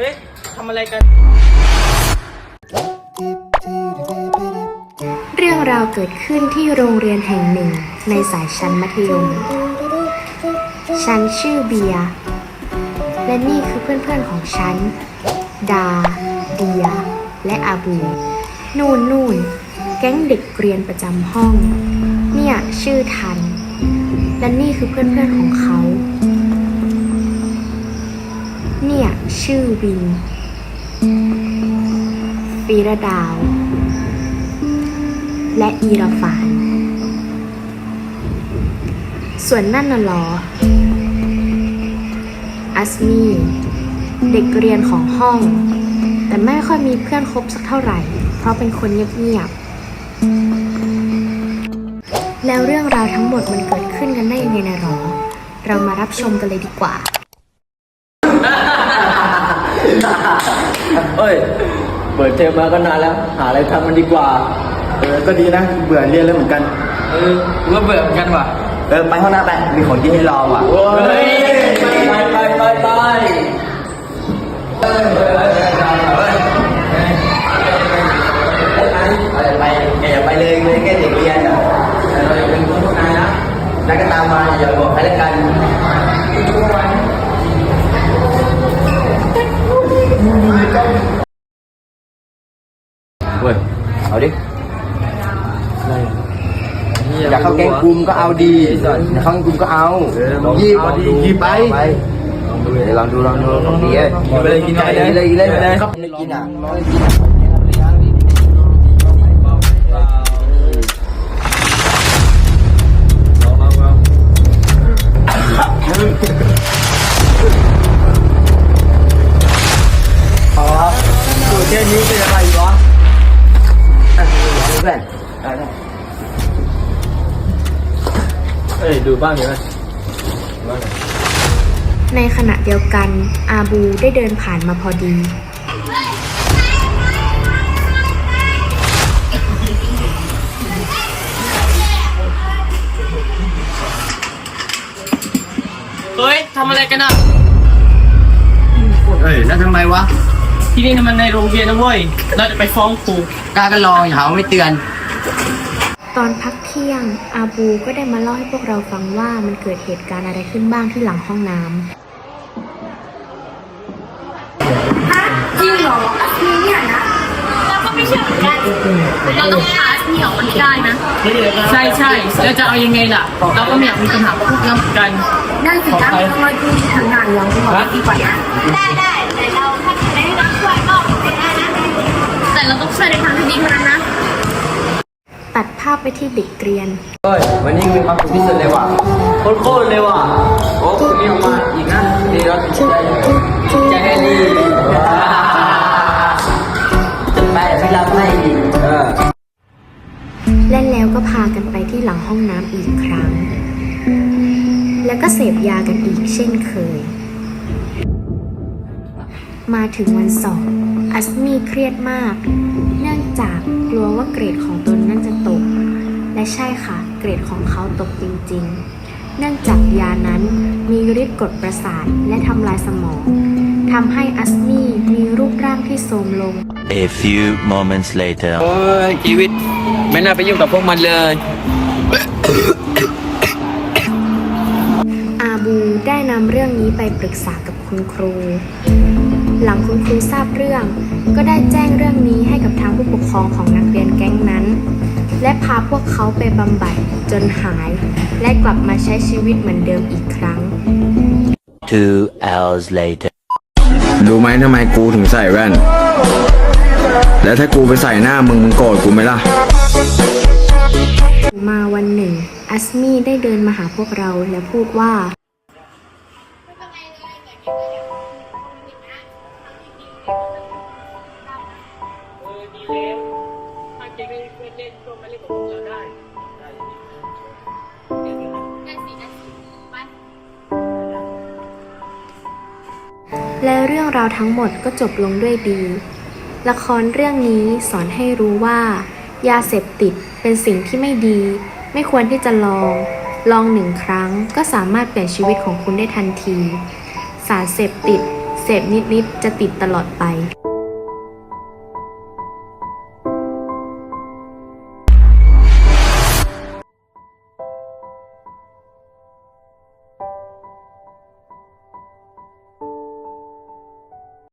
ฮ้ยทำอะไรกัน เรื่องราวเกิดขึ้นที่โรงเรียนแห่งหนึ่งในสายชั้นมัธยม ฉันชื่อเบียร์และนี่คือเพื่อนๆของฉัน ดา เดีย และอาบู นูนนูนแก๊งเด็กเรียนประจำห้อง เนี่ยชื่อทัน และนี่คือเพื่อนๆของเขา ชื่อวินปีระดาว และอีราฟาน ส่วนนั่นน่ะหรอ อัสมี เด็กเรียนของห้อง แต่ไม่ค่อยมีเพื่อนคบสักเท่าไหร่ เพราะเป็นคนเงียบๆแล้วเรื่องราวทั้งหมดมันเกิดขึ้นกันได้ยังไงนะหรอ เรามารับชมกันเลยดีกว่า เอ้ย เปิดเทอมมาก็นานแล้ว หาอะไรทำมันดีกว่า เออ ก็ดีนะ เบื่อเรียนแล้วเหมือนกัน เออกูก็เบื่อเหมือนกันว่ะ เออ ไปห้องน้ำไป มีของที่ให้ลองว่ะ เฮ้ย ไปไปไปไปไป งกลุ่มก็เอาดีอยากเข้าแก๊งกลุ่มก็เอาเออลองยีบเอาดิยีบไปเดี๋ยวลองดูลองดูลองดีเอ้ยกินไปเลยกินไปเลยกินเลยกินเลยกินไปเลยไม่กินอะไม่กินอะ เอ้ยดูบ้างดิไหมในขณะเดียวกันอาบูได้เดินผ่านมาพอดี เฮ้ยทำอะไรกันอะ เอ้ยแล้วทำไมวะที่นี่มันในโรงเรียนนะเว้ย เราจะไปฟ้องครูกล้าก็ลองอย่าหาว่าไม่เตือน ตอนพักเที่ยง อาบูก็ได้มาเล่าให้พวกเราฟังว่ามันเกิดเหตุการณ์อะไรขึ้นบ้างที่หลังห้องน้ำจริงเหรออันนี้เนี่ยนะเราก็ไม่เชื่อเหมือนกันเราต้องหาเหนียวมันให้ได้นะ ใช่ใช่แล้วจะเอายังไงล่ะ เราก็ไม่อยากมีปัญหากับพวกนั้นเหมือนกัน นั่นสินะเราดูทางงานเราดีกว่าดีกว่านะได้ได้าพไปที่เด็กเรียน เฮ้ย วันนี้มีความสุขที่สุดเลยว่ะโคตรๆเลยว่ะ โอ้คุณนี่ออกมาอีกนะดีแล้วใจใจให้ดีจะไปไม่รับให้อีกเออและแล้วก็พากันไปที่หลังห้องน้ำอีกครั้ง แล้วก็เสพยากันอีกเช่นเคย มาถึงวันสอบอัสมีเครียดมาก เนื่องจากกลัวว่าเกรดของตนนั้นจะตก และใช่ค่ะ เกรดของเขาตกจริง ๆ เนื่องจากยานั้นมีฤทธิ์กดประสาทและทำลายสมองทำให้อัสมีมีรูปร่างที่โทรมลง A few moments later. โอ้ยชีวิต ไม่น่าไปยุ่งกับพวกมันเลย อาบูได้นำเรื่องนี้ไปปรึกษากับคุณครู หลังคุณครูทราบเรื่อง ก็ได้แจ้งเรื่องนี้ให้กับทางผู้ปกครองของนักาพวกเขาไปบำบัดจนหาย และกลับมาใช้ชีวิตเหมือนเดิมอีกครั้ง Two hours later. รู้ไหมทำไมกูถึงใส่แว่น แล้วถ้ากูไปใส่หน้ามึงมึงโกรธกูไหมล่ะ มาวันหนึ่ง อัสมีได้เดินมาหาพวกเราและพูดว่า จ๊ไม่เพื่อนเล่นก็มาเล่นกับพวกเราได้และเรื่องราวทั้งหมดก็จบลงด้วยดี ละครเรื่องนี้สอนให้รู้ว่า ยาเสพติดเป็นสิ่งที่ไม่ดี ไม่ควรที่จะลอง ลองหนึ่งครั้งก็สามารถเปลี่ยนชีวิตของคุณได้ทันที สารเสพติด เสพนิดๆจะติดตลอดไป